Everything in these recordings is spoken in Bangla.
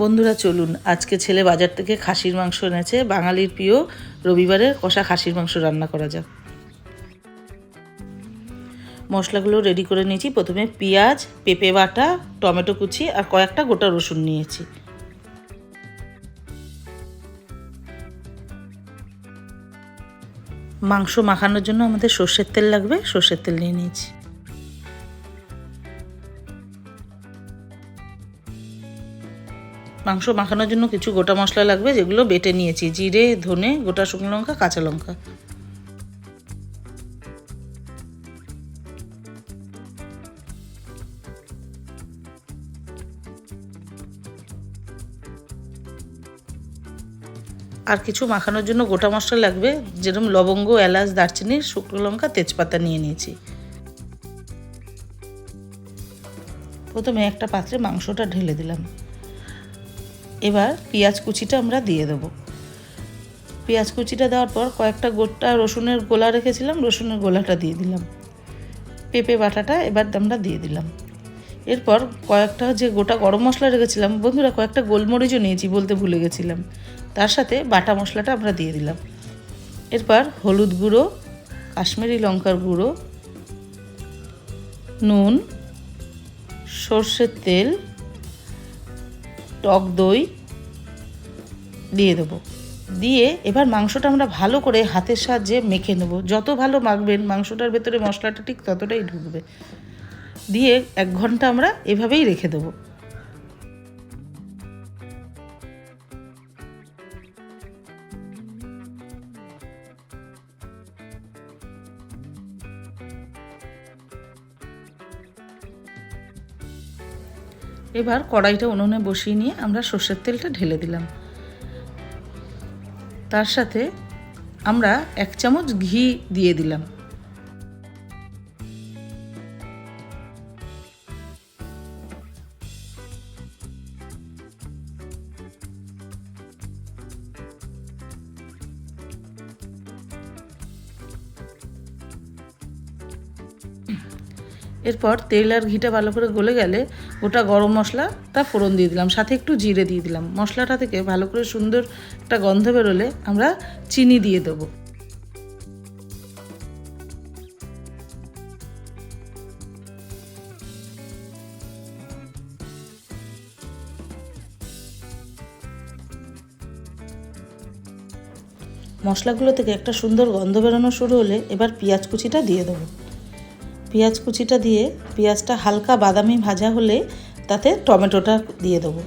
বন্ধুরা, চলুন। আজকে ছেলে বাজার থেকে খাসির মাংস এনেছে। বাঙালির প্রিয় রবিবারের কষা খাসির মাংস রান্না করা যাক। মশলাগুলো রেডি করে নিয়েছি। প্রথমে পেঁয়াজ, পেঁপে বাটা, টমেটো কুচি আর কয়েকটা গোটা রসুন নিয়েছি। মাংস মাখানোর জন্য আমাদের সর্ষের তেল লাগবে। সর্ষের তেল নিয়ে নিয়েছি। মাংস মাখানোর জন্য কিছু গোটা মশলা লাগবে, যেগুলো বেটে নিয়েছি। জিরে, ধনে, গোটা শুকনো লঙ্কা, কাঁচা লঙ্কা। আর কিছু মাখানোর জন্য গোটা মশলা লাগবে, যেরকম লবঙ্গ, এলাচ, দারচিনি, শুকনো লঙ্কা, তেজপাতা নিয়ে নিয়েছি। প্রথমে একটা পাত্রে মাংসটা ঢেলে দিলাম। এবার পেঁয়াজ কুচিটা আমরা দিয়ে দেবো। পেঁয়াজ কুচিটা দেওয়ার পর কয়েকটা গোটা রসুনের গোলা রেখেছিলাম, রসুনের গোলাটা দিয়ে দিলাম। পেঁপে বাটাটা এবার আমরা দিয়ে দিলাম। এরপর কয়েকটা যে গোটা গরম মশলা রেখেছিলাম, বন্ধুরা কয়েকটা গোলমরিচও নিয়েছি বলতে ভুলে গেছিলাম। তার সাথে বাটা মশলাটা আমরা দিয়ে দিলাম। এরপর হলুদ গুঁড়ো, কাশ্মীরি লঙ্কার গুঁড়ো, নুন, সর্ষের তেল টক দই দিয়ে দেবো। দিয়ে এবার মাংসটা আমরা ভালো করে হাতের সাহায্যে মেখে নেব। যত ভালো মাখবেন, মাংসটার ভেতরে মশলাটা ঠিক ততটাই ঢুকবে। দিয়ে এক ঘণ্টা আমরা এভাবেই রেখে দেবো। এবার কড়াইটা উনুনে বসিয়ে নিয়ে আমরা সর্ষের তেলটা ঢেলে দিলাম। তার সাথে আমরা এক চামচ ঘি দিয়ে দিলাম। এরপর তেল আর ঘিটা ভালো করে গলে গেলে ওটা গরম মশলাটা ফোড়ন দিয়ে দিলাম। সাথে একটু জিরে দিয়ে দিলাম। মশলাটা থেকে ভালো করে সুন্দর একটা গন্ধ বেরোলে আমরা চিনি দিয়ে দেবো। মশলাগুলো থেকে একটা সুন্দর গন্ধ বেরোনো শুরু হলে এবার পেঁয়াজ কুচিটা দিয়ে দেবো। পেঁয়াজ কুচিটা দিয়ে পেঁয়াজটা হালকা বাদামি ভাজা হলে তাতে টমেটোটা দিয়ে দেবো।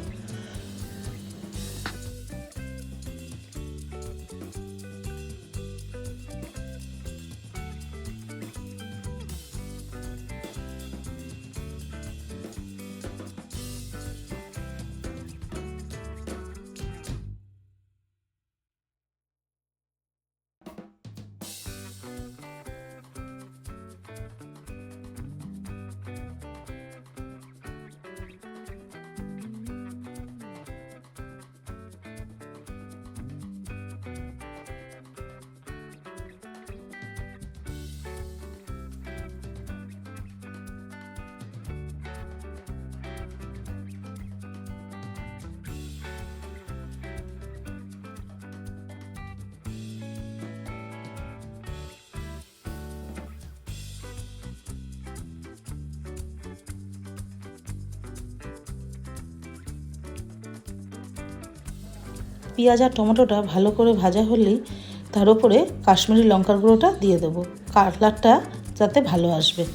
পেঁয়াজ আর টমেটোটা ভালো করে ভাজা হলেই তার উপরে কাশ্মীরি লঙ্কার গুঁড়োটা দিয়ে দেবো। কালারটা যাতে ভালো আসবে।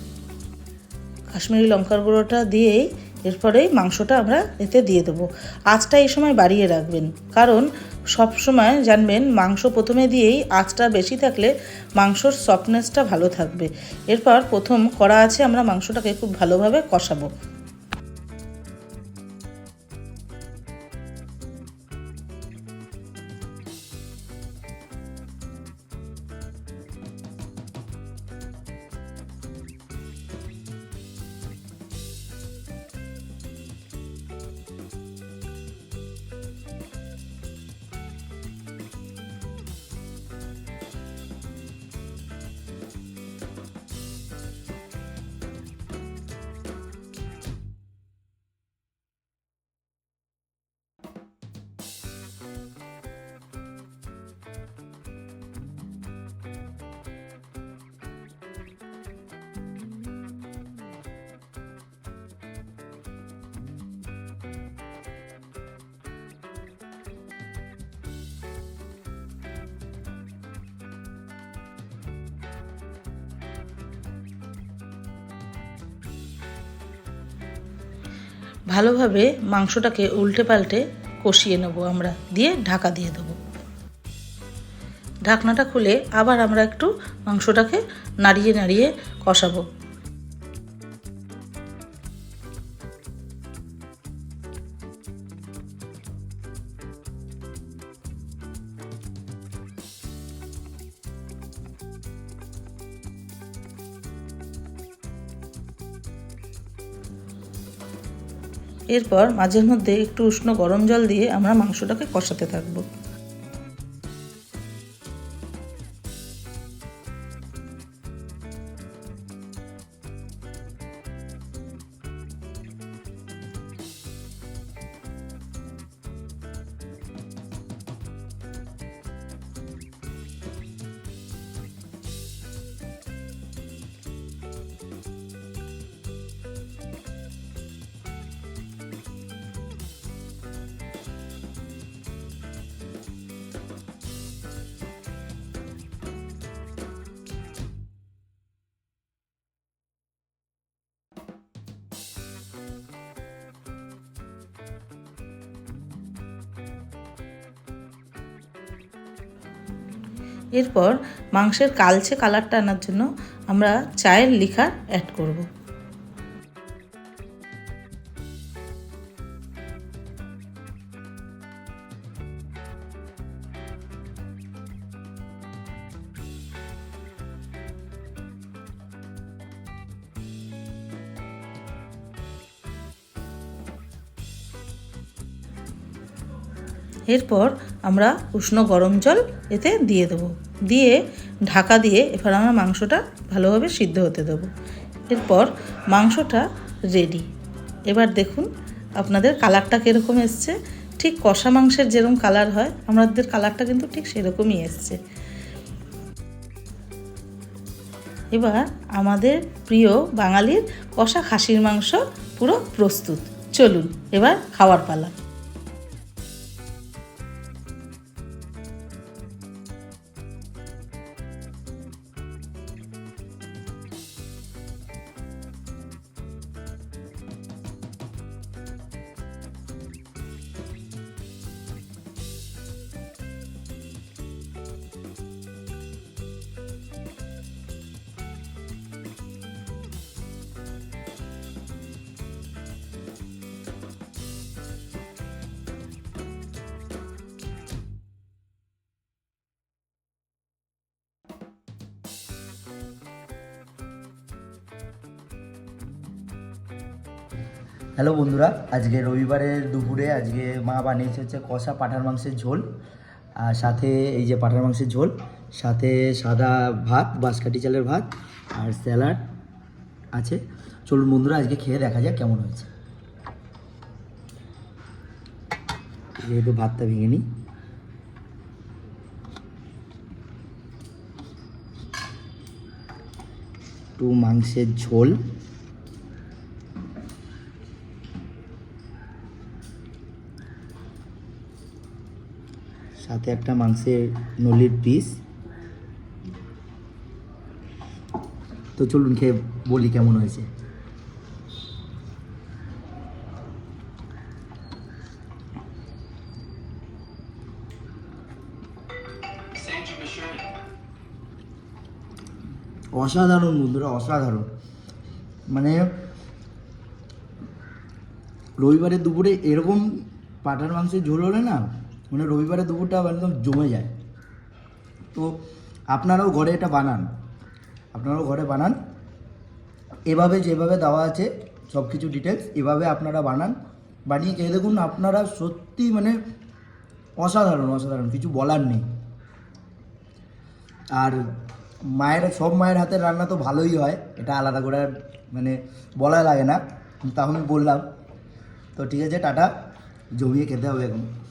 কাশ্মীরি লঙ্কার গুঁড়োটা দিয়েই এরপরেই মাংসটা আমরা এতে দিয়ে দেবো। আঁচটা এই সময় বাড়িয়ে রাখবেন। কারণ সব সময় জানবেন, মাংস প্রথমে দিয়েই আঁচটা বেশি থাকলে মাংসর সফটনেসটা ভালো থাকবে। এরপর প্রথম করা আছে, আমরা মাংসটাকে খুব ভালোভাবে কষাবো। ভালোভাবে মাংসটাকে উল্টে পাল্টে কষিয়ে নেব আমরা। দিয়ে ঢাকা দিয়ে দেবো। ঢাকনাটা খুলে আবার আমরা একটু মাংসটাকে নাড়িয়ে নাড়িয়ে কষাবো। এরপর মাঝের মধ্যে একটু উষ্ণ গরম জল দিয়ে আমরা মাংসটাকে কষাতে থাকব। এরপর মাংসের কালচে কালারটা আনার জন্য আমরা চায়ের লিখার অ্যাড করব। এরপর আমরা উষ্ণ গরম জল এতে দিয়ে দেবো। দিয়ে ঢাকা দিয়ে এবার আমরা মাংসটা ভালোভাবে সিদ্ধ হতে দেবো। এরপর মাংসটা রেডি এবার দেখুন আপনাদের কালারটা কীরকম এসছে। ঠিক কষা মাংসের যেরকম কালার হয়, আমাদের কালারটা কিন্তু ঠিক সেরকমই এসছে। এবার আমাদের প্রিয় বাঙালির কষা খাসির মাংস পুরো প্রস্তুত। চলুন, এবার খাওয়ার পালা। হ্যালো বন্ধুরা, আজকে রবিবারের দুপুরে আজকে মা বানিয়েছে হচ্ছে কষা পাঁঠার মাংসের ঝোল, আর সাথে এই যে পাঁঠার মাংসের ঝোল, সাথে সাদা ভাত, বাঁশকাঠি চালের ভাত আর স্যালাড আছে। চলুন বন্ধুরা, আজকে খেয়ে দেখা যাক কেমন হয়েছে। যেহেতু ভাতটা ভেঙে নিই। একটু মাংসের ঝোল। সাথে একটা মাংসের নলির পিস তো চলুন খেয়ে বলি কেমন হয়েছে। অসাধারণ বন্ধুরা, অসাধারণ। মানে রবিবারের দুপুরে এরকম পাটার মাংসের ঝোল হলে না মানে রবিবারে দুপুরটা একদম জমে যায়। তো আপনারাও ঘরে এটা বানান। আপনারাও ঘরে বানান। এভাবে যেভাবে দেওয়া আছে সব কিছু ডিটেলস এভাবে আপনারা বানান। বানিয়ে খেয়ে দেখুন, আপনারা সত্যি মানে অসাধারণ অসাধারণ, কিছু বলার নেই। আর মায়ের, সব মায়ের হাতের রান্না তো ভালোই হয়, এটা আলাদা করে মানে বলা লাগে না। তাও আমি বললাম। তো ঠিক আছে, টাটা। জমিয়ে খেতে হবে এখন।